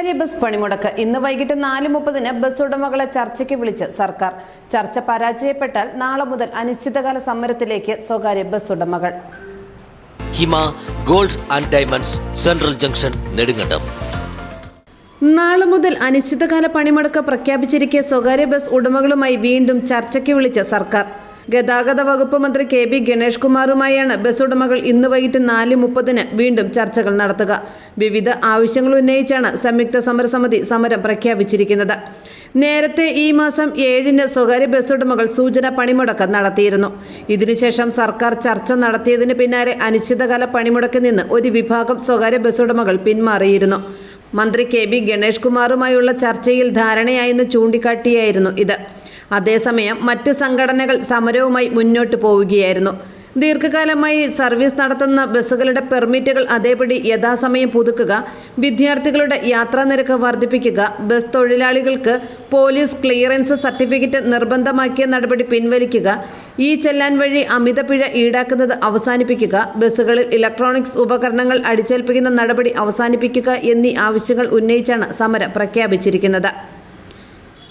സ്വകാര്യ ബസ് പണിമുടക്ക്. ഇന്ന് വൈകിട്ട് നാല് മുപ്പതിന് ബസ് ഉടമകളെ ചർച്ചയ്ക്ക് വിളിച്ച് സർക്കാർ. ചർച്ച പരാജയപ്പെട്ടാൽ നാളെ മുതൽ അനിശ്ചിതകാല സമരത്തിലേക്ക് സ്വകാര്യ ബസ് ഉടമകൾ. Hima gold and diamonds central junction Nedumkandam. നാളെ മുതൽ അനിശ്ചിതകാല പണിമുടക്ക് പ്രഖ്യാപിച്ചിരിക്കെ സ്വകാര്യ ബസ് ഉടമകളുമായി വീണ്ടും ചർച്ചയ്ക്ക് വിളിച്ച സർക്കാർ. ഗതാഗത വകുപ്പ് മന്ത്രി കെ ബി ഗണേഷ് കുമാറുമായാണ് ബസ് ഉടമകൾ ഇന്ന് വൈകിട്ട് നാല് മുപ്പതിന് വീണ്ടും ചർച്ചകൾ നടത്തുക. വിവിധ ആവശ്യങ്ങൾ ഉന്നയിച്ചാണ് സംയുക്ത സമരസമിതി സമരം പ്രഖ്യാപിച്ചിരിക്കുന്നത്. നേരത്തെ ഈ മാസം ഏഴിന് സ്വകാര്യ ബസ് ഉടമകൾ സൂചന പണിമുടക്കം നടത്തിയിരുന്നു. ഇതിനുശേഷം സർക്കാർ ചർച്ച നടത്തിയതിന് പിന്നാലെ അനിശ്ചിതകാല പണിമുടക്കിൽ നിന്ന് ഒരു വിഭാഗം സ്വകാര്യ ബസ് ഉടമകൾ പിന്മാറിയിരുന്നു. മന്ത്രി കെ ബി ഗണേഷ് കുമാറുമായുള്ള ചർച്ചയിൽ ധാരണയായെന്ന് ചൂണ്ടിക്കാട്ടിയായിരുന്നു ഇത്. അതേസമയം മറ്റ് സംഘടനകൾ സമരവുമായി മുന്നോട്ട് പോവുകയായിരുന്നു. ദീർഘകാലമായി സർവീസ് നടത്തുന്ന ബസ്സുകളുടെ പെർമിറ്റുകൾ അതേപടി യഥാസമയം പുതുക്കുക വിദ്യാർത്ഥികളുടെ യാത്രാ നിരക്ക് വർദ്ധിപ്പിക്കുക ബസ് തൊഴിലാളികൾക്ക് പോലീസ് ക്ലിയറൻസ് സർട്ടിഫിക്കറ്റ് നിർബന്ധമാക്കിയ നടപടി പിൻവലിക്കുക ഈ ചെല്ലാൻ വഴി അമിത പിഴ ഈടാക്കുന്നത് അവസാനിപ്പിക്കുക ബസ്സുകളിൽ ഇലക്ട്രോണിക്സ് ഉപകരണങ്ങൾ അടിച്ചേൽപ്പിക്കുന്ന നടപടി അവസാനിപ്പിക്കുക എന്നീ ആവശ്യങ്ങൾ ഉന്നയിച്ചാണ് സമരം പ്രഖ്യാപിച്ചിരിക്കുന്നത്.